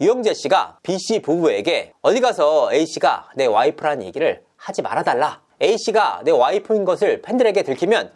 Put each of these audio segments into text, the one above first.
유영재 씨가 B 씨 부부에게 어디 가서 A 씨가 내 와이프라는 얘기를 하지 말아달라. A 씨가 내 와이프인 것을 팬들에게 들키면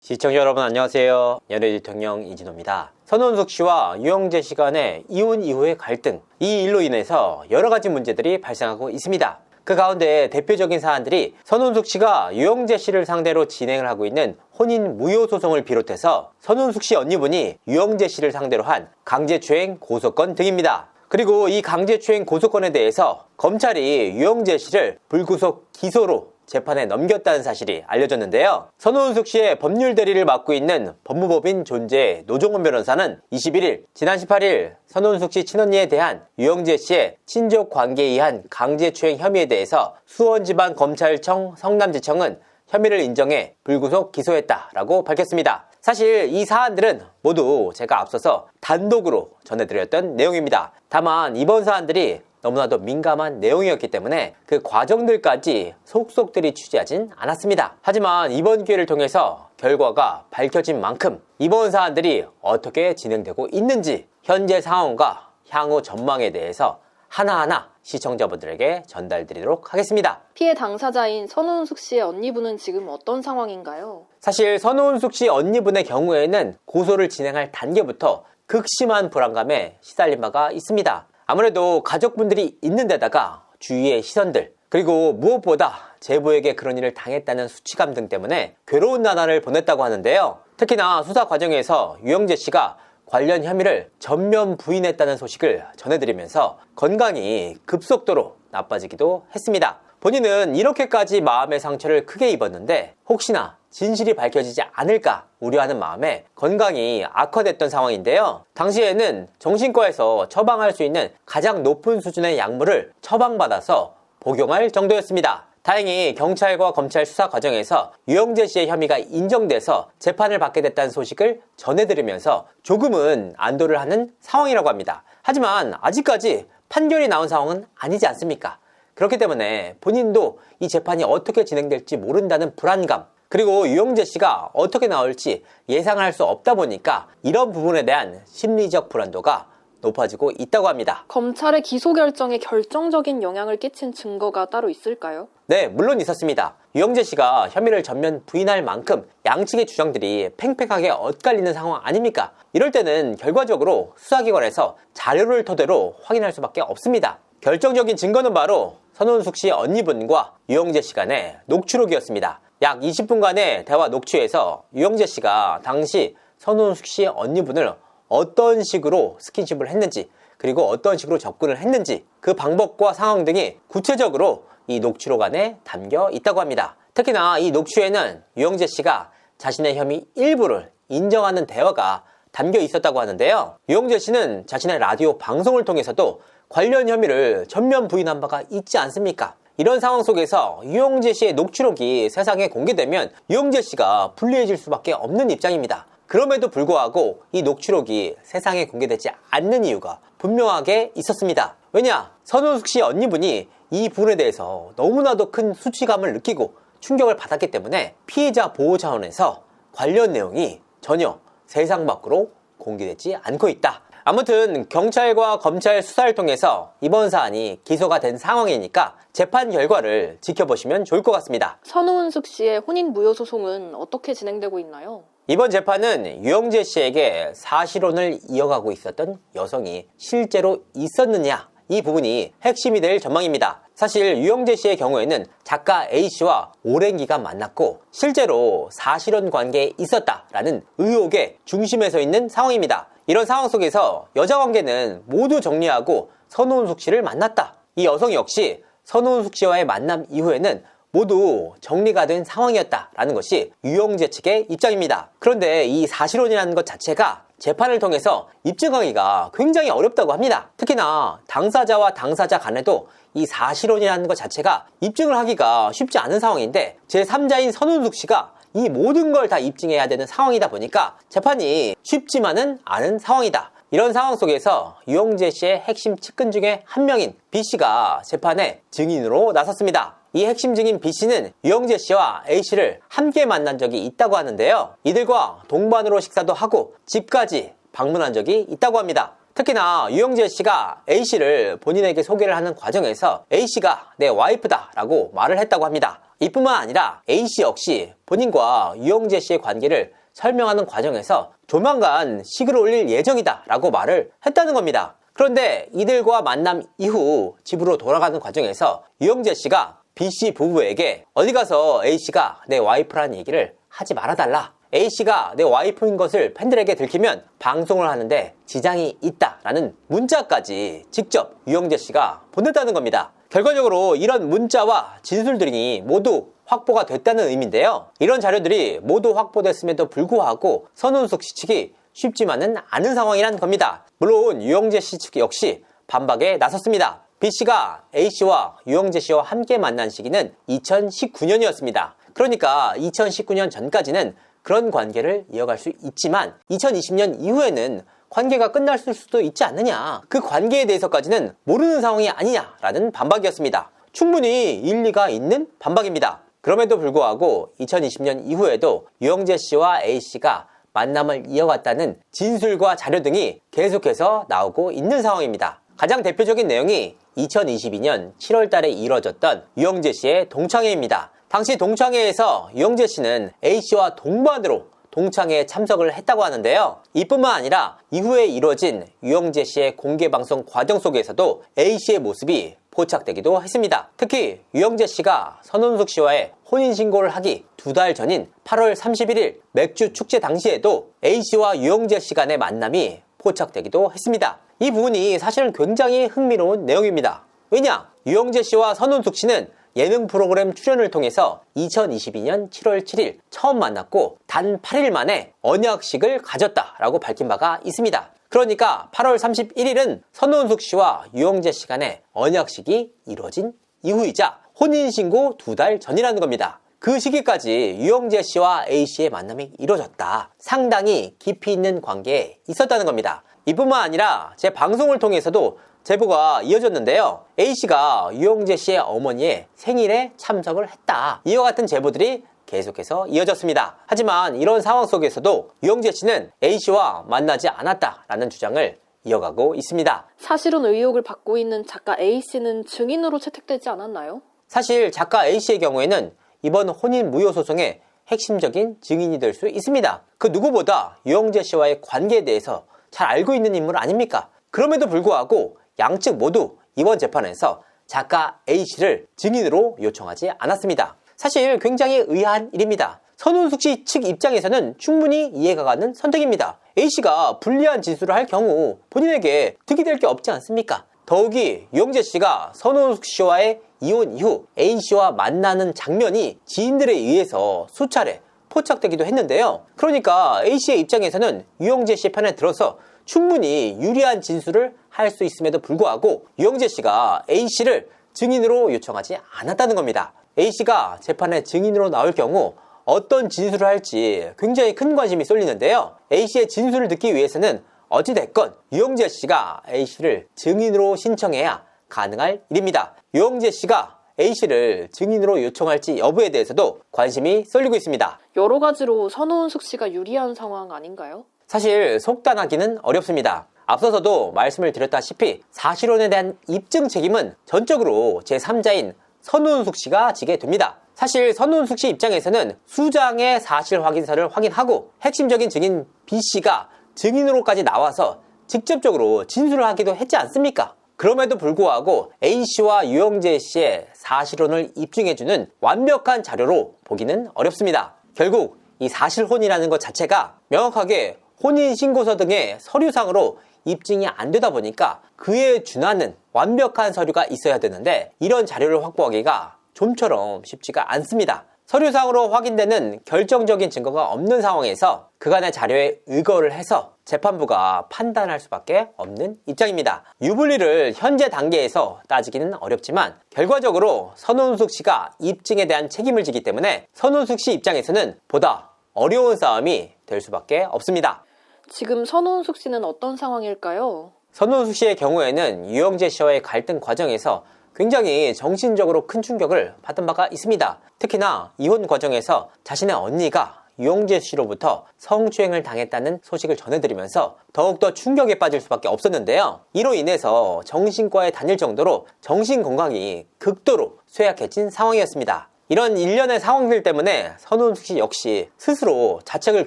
시청자 여러분 안녕하세요. 연예 대통령 이진호입니다. 선원숙 씨와 유영재 씨 간의 이혼 이후의 갈등, 이 일로 인해서 여러 가지 문제들이 발생하고 있습니다. 그 가운데 대표적인 사안들이 선원숙 씨가 유영재 씨를 상대로 진행을 하고 있는 혼인 무효 소송을 비롯해서 선원숙 씨 언니분이 유영재 씨를 상대로 한 강제추행 고소건 등입니다. 그리고 이 강제추행 고소건에 대해서 검찰이 유영재 씨를 불구속 기소로 재판에 넘겼다는 사실이 알려졌는데요. 선호은숙 씨의 법률 대리를 맡고 있는 법무법인 존재 노종원 변호사는 21일 지난 18일 선호은숙 씨 친언니에 대한 유영재 씨의 친족 관계에 의한 강제추행 혐의에 대해서 수원지방검찰청 성남지청은 혐의를 인정해 불구속 기소했다라고 밝혔습니다. 사실 이 사안들은 모두 제가 앞서서 단독으로 전해드렸던 내용입니다. 다만 이번 사안들이 너무나도 민감한 내용이었기 때문에 그 과정들까지 속속들이 취재하진 않았습니다. 하지만 이번 기회를 통해서 결과가 밝혀진 만큼 이번 사안들이 어떻게 진행되고 있는지 현재 상황과 향후 전망에 대해서 하나하나 시청자분들에게 전달드리도록 하겠습니다. 피해 당사자인 선우은숙 씨의 언니분은 지금 어떤 상황인가요? 사실 선우은숙 씨 언니분의 경우에는 고소를 진행할 단계부터 극심한 불안감에 시달린 바가 있습니다. 아무래도 가족분들이 있는 데다가 주위의 시선들 그리고 무엇보다 제보에게 그런 일을 당했다는 수치감 등 때문에 괴로운 나날을 보냈다고 하는데요. 특히나 수사 과정에서 유영재 씨가 관련 혐의를 전면 부인했다는 소식을 전해드리면서 건강이 급속도로 나빠지기도 했습니다. 본인은 이렇게까지 마음의 상처를 크게 입었는데 혹시나 진실이 밝혀지지 않을까 우려하는 마음에 건강이 악화됐던 상황인데요. 당시에는 정신과에서 처방할 수 있는 가장 높은 수준의 약물을 처방받아서 복용할 정도였습니다. 다행히 경찰과 검찰 수사 과정에서 유영재 씨의 혐의가 인정돼서 재판을 받게 됐다는 소식을 전해드리면서 조금은 안도를 하는 상황이라고 합니다. 하지만 아직까지 판결이 나온 상황은 아니지 않습니까? 그렇기 때문에 본인도 이 재판이 어떻게 진행될지 모른다는 불안감, 그리고 유영재 씨가 어떻게 나올지 예상할 수 없다 보니까 이런 부분에 대한 심리적 불안도가 높아지고 있다고 합니다. 검찰의 기소 결정에 결정적인 영향을 끼친 증거가 따로 있을까요? 네, 물론 있었습니다. 유영재 씨가 혐의를 전면 부인할 만큼 양측의 주장들이 팽팽하게 엇갈리는 상황 아닙니까? 이럴 때는 결과적으로 수사기관에서 자료를 토대로 확인할 수밖에 없습니다. 결정적인 증거는 바로 선원숙 씨 언니분과 유영재 씨 간의 녹취록이었습니다. 약 20분간의 대화 녹취에서 유영재 씨가 당시 선원숙 씨의 언니분을 어떤 식으로 스킨십을 했는지 그리고 어떤 식으로 접근을 했는지 그 방법과 상황 등이 구체적으로 이 녹취록 안에 담겨 있다고 합니다. 특히나 이 녹취에는 유영재 씨가 자신의 혐의 일부를 인정하는 대화가 담겨 있었다고 하는데요. 유영재 씨는 자신의 라디오 방송을 통해서도 관련 혐의를 전면 부인한 바가 있지 않습니까? 이런 상황 속에서 유영재 씨의 녹취록이 세상에 공개되면 유영재 씨가 불리해질 수밖에 없는 입장입니다. 그럼에도 불구하고 이 녹취록이 세상에 공개되지 않는 이유가 분명하게 있었습니다. 왜냐? 선우숙 씨 언니분이 이 부분에 대해서 너무나도 큰 수치감을 느끼고 충격을 받았기 때문에 피해자 보호 차원에서 관련 내용이 전혀 세상 밖으로 공개되지 않고 있다. 아무튼 경찰과 검찰 수사를 통해서 이번 사안이 기소가 된 상황이니까 재판 결과를 지켜보시면 좋을 것 같습니다. 선우은숙 씨의 혼인 무효 소송은 어떻게 진행되고 있나요? 이번 재판은 유영재 씨에게 사실혼을 이어가고 있었던 여성이 실제로 있었느냐 이 부분이 핵심이 될 전망입니다. 사실 유영재 씨의 경우에는 작가 A 씨와 오랜 기간 만났고 실제로 사실혼 관계에 있었다라는 의혹의 중심에 서 있는 상황입니다. 이런 상황 속에서 여자 관계는 모두 정리하고 선호은숙 씨를 만났다. 이 여성 역시 선호은숙 씨와의 만남 이후에는 모두 정리가 된 상황이었다라는 것이 유영재 측의 입장입니다. 그런데 이 사실혼이라는 것 자체가 재판을 통해서 입증하기가 굉장히 어렵다고 합니다. 특히나 당사자와 당사자 간에도 이 사실혼이라는 것 자체가 입증을 하기가 쉽지 않은 상황인데 제3자인 선운숙 씨가 이 모든 걸 다 입증해야 되는 상황이다 보니까 재판이 쉽지만은 않은 상황이다. 이런 상황 속에서 유영재 씨의 핵심 측근 중에 한 명인 B 씨가 재판에 증인으로 나섰습니다. 이 핵심 증인 B씨는 유영재 씨와 A씨를 함께 만난 적이 있다고 하는데요. 이들과 동반으로 식사도 하고 집까지 방문한 적이 있다고 합니다. 특히나 유영재 씨가 A씨를 본인에게 소개를 하는 과정에서 A씨가 내 와이프다 라고 말을 했다고 합니다. 이뿐만 아니라 A씨 역시 본인과 유영재 씨의 관계를 설명하는 과정에서 조만간 식을 올릴 예정이다 라고 말을 했다는 겁니다. 그런데 이들과 만남 이후 집으로 돌아가는 과정에서 유영재 씨가 B씨 부부에게 어디 가서 A씨가 내 와이프라는 얘기를 하지 말아달라. A씨가 내 와이프인 것을 팬들에게 들키면 방송을 하는데 지장이 있다 라는 문자까지 직접 유영재 씨가 보냈다는 겁니다. 결과적으로 이런 문자와 진술들이 모두 확보가 됐다는 의미인데요. 이런 자료들이 모두 확보됐음에도 불구하고 선운숙 씨 측이 쉽지만은 않은 상황이란 겁니다. 물론 유영재 씨 측 역시 반박에 나섰습니다. B 씨가 A 씨와 유영재 씨와 함께 만난 시기는 2019년이었습니다. 그러니까 2019년 전까지는 그런 관계를 이어갈 수 있지만 2020년 이후에는 관계가 끝날 수도 있지 않느냐. 그 관계에 대해서까지는 모르는 상황이 아니냐라는 반박이었습니다. 충분히 일리가 있는 반박입니다. 그럼에도 불구하고 2020년 이후에도 유영재 씨와 A 씨가 만남을 이어갔다는 진술과 자료 등이 계속해서 나오고 있는 상황입니다. 가장 대표적인 내용이 2022년 7월 달에 이뤄졌던 유영재 씨의 동창회입니다. 당시 동창회에서 유영재 씨는 A 씨와 동반으로 동창회에 참석을 했다고 하는데요. 이뿐만 아니라 이후에 이뤄진 유영재 씨의 공개 방송 과정 속에서도 A 씨의 모습이 포착되기도 했습니다. 특히 유영재 씨가 선원숙 씨와의 혼인신고를 하기 두 달 전인 8월 31일 맥주 축제 당시에도 A 씨와 유영재 씨 간의 만남이 포착되기도 했습니다. 이 부분이 사실은 굉장히 흥미로운 내용입니다. 왜냐? 유영재 씨와 선운숙 씨는 예능 프로그램 출연을 통해서 2022년 7월 7일 처음 만났고 단 8일 만에 언약식을 가졌다라고 밝힌 바가 있습니다. 그러니까 8월 31일은 선운숙 씨와 유영재 씨 간의 언약식이 이루어진 이후이자 혼인신고 두 달 전이라는 겁니다. 그 시기까지 유영재 씨와 A 씨의 만남이 이루어졌다. 상당히 깊이 있는 관계에 있었다는 겁니다. 이뿐만 아니라 제 방송을 통해서도 제보가 이어졌는데요. A 씨가 유영재 씨의 어머니의 생일에 참석을 했다. 이와 같은 제보들이 계속해서 이어졌습니다. 하지만 이런 상황 속에서도 유영재 씨는 A 씨와 만나지 않았다라는 주장을 이어가고 있습니다. 사실은 의혹을 받고 있는 작가 A씨는 증인으로 채택되지 않았나요? 사실 작가 A씨의 경우에는 이번 혼인 무효 소송의 핵심적인 증인이 될 수 있습니다. 그 누구보다 유영재 씨와의 관계에 대해서 잘 알고 있는 인물 아닙니까? 그럼에도 불구하고 양측 모두 이번 재판에서 작가 A씨를 증인으로 요청하지 않았습니다. 사실 굉장히 의아한 일입니다. 선운숙 씨 측 입장에서는 충분히 이해가 가는 선택입니다. A씨가 불리한 진술을 할 경우 본인에게 득이 될 게 없지 않습니까? 더욱이 유영재 씨가 선운숙 씨와의 이혼 이후 A씨와 만나는 장면이 지인들에 의해서 수차례 포착되기도 했는데요. 그러니까 A씨의 입장에서는 유영재 씨 편에 들어서 충분히 유리한 진술을 할 수 있음에도 불구하고 유영재 씨가 A씨를 증인으로 요청하지 않았다는 겁니다. A씨가 재판에 증인으로 나올 경우 어떤 진술을 할지 굉장히 큰 관심이 쏠리는데요. A씨의 진술을 듣기 위해서는 어찌됐건 유영재 씨가 A씨를 증인으로 신청해야 가능할 일입니다. 유영재 씨가 A씨를 증인으로 요청할지 여부에 대해서도 관심이 쏠리고 있습니다. 여러 가지로 선호은숙 씨가 유리한 상황 아닌가요? 사실 속단하기는 어렵습니다. 앞서서도 말씀을 드렸다시피 사실혼에 대한 입증 책임은 전적으로 제3자인 선운숙 씨가 지게 됩니다. 사실 선운숙 씨 입장에서는 수장의 사실 확인서를 확인하고 핵심적인 증인 B 씨가 증인으로까지 나와서 직접적으로 진술을 하기도 했지 않습니까? 그럼에도 불구하고 A 씨와 유영재 씨의 사실혼을 입증해주는 완벽한 자료로 보기는 어렵습니다. 결국 이 사실혼이라는 것 자체가 명확하게 혼인신고서 등의 서류상으로 입증이 안 되다 보니까 그에 준하는 완벽한 서류가 있어야 되는데 이런 자료를 확보하기가 좀처럼 쉽지가 않습니다. 서류상으로 확인되는 결정적인 증거가 없는 상황에서 그간의 자료에 의거를 해서 재판부가 판단할 수밖에 없는 입장입니다. 유불리를 현재 단계에서 따지기는 어렵지만 결과적으로 선운숙 씨가 입증에 대한 책임을 지기 때문에 선운숙 씨 입장에서는 보다 어려운 싸움이 될 수밖에 없습니다. 지금 선호은숙 씨는 어떤 상황일까요? 선운숙 씨의 경우에는 유영재 씨와의 갈등 과정에서 굉장히 정신적으로 큰 충격을 받은 바가 있습니다. 특히나 이혼 과정에서 자신의 언니가 유영재 씨로부터 성추행을 당했다는 소식을 전해드리면서 더욱더 충격에 빠질 수밖에 없었는데요. 이로 인해서 정신과에 다닐 정도로 정신 건강이 극도로 쇠약해진 상황이었습니다. 이런 일련의 상황들 때문에 선우숙 씨 역시 스스로 자책을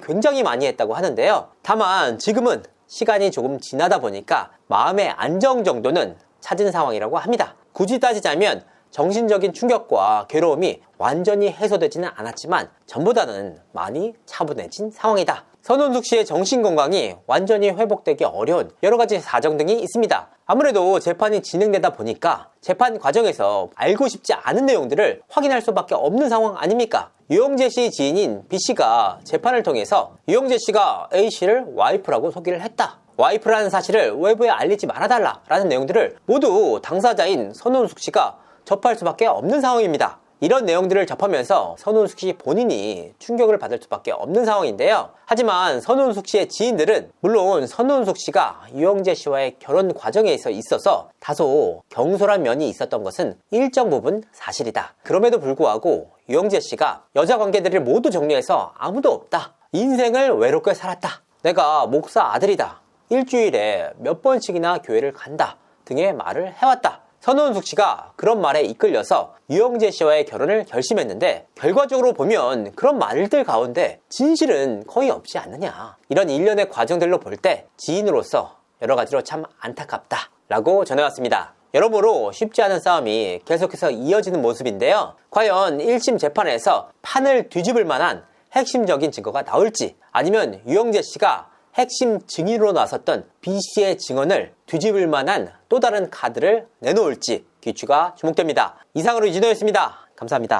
굉장히 많이 했다고 하는데요. 다만 지금은 시간이 조금 지나다 보니까 마음의 안정 정도는 찾은 상황이라고 합니다. 굳이 따지자면 정신적인 충격과 괴로움이 완전히 해소되지는 않았지만 전보다는 많이 차분해진 상황이다. 선원숙 씨의 정신 건강이 완전히 회복되기 어려운 여러 가지 사정 등이 있습니다. 아무래도 재판이 진행되다 보니까 재판 과정에서 알고 싶지 않은 내용들을 확인할 수밖에 없는 상황 아닙니까? 유영재 씨 지인인 B 씨가 재판을 통해서 유영재 씨가 A 씨를 와이프라고 소개를 했다. 와이프라는 사실을 외부에 알리지 말아달라 라는 내용들을 모두 당사자인 선원숙 씨가 접할 수밖에 없는 상황입니다. 이런 내용들을 접하면서 선훈숙 씨 본인이 충격을 받을 수밖에 없는 상황인데요. 하지만 선훈숙 씨의 지인들은 물론 선훈숙 씨가 유영재 씨와의 결혼 과정에 있어서 다소 경솔한 면이 있었던 것은 일정 부분 사실이다. 그럼에도 불구하고 유영재 씨가 여자 관계들을 모두 정리해서 아무도 없다. 인생을 외롭게 살았다. 내가 목사 아들이다. 일주일에 몇 번씩이나 교회를 간다. 등의 말을 해왔다. 선원숙 씨가 그런 말에 이끌려서 유영재 씨와의 결혼을 결심했는데 결과적으로 보면 그런 말들 가운데 진실은 거의 없지 않느냐. 이런 일련의 과정들로 볼 때 지인으로서 여러 가지로 참 안타깝다. 라고 전해왔습니다. 여러모로 쉽지 않은 싸움이 계속해서 이어지는 모습인데요. 과연 1심 재판에서 판을 뒤집을 만한 핵심적인 증거가 나올지 아니면 유영재 씨가 핵심 증인으로 나섰던 B 씨의 증언을 뒤집을 만한 또 다른 카드를 내놓을지 귀추가 주목됩니다. 이상으로 이진호였습니다. 감사합니다.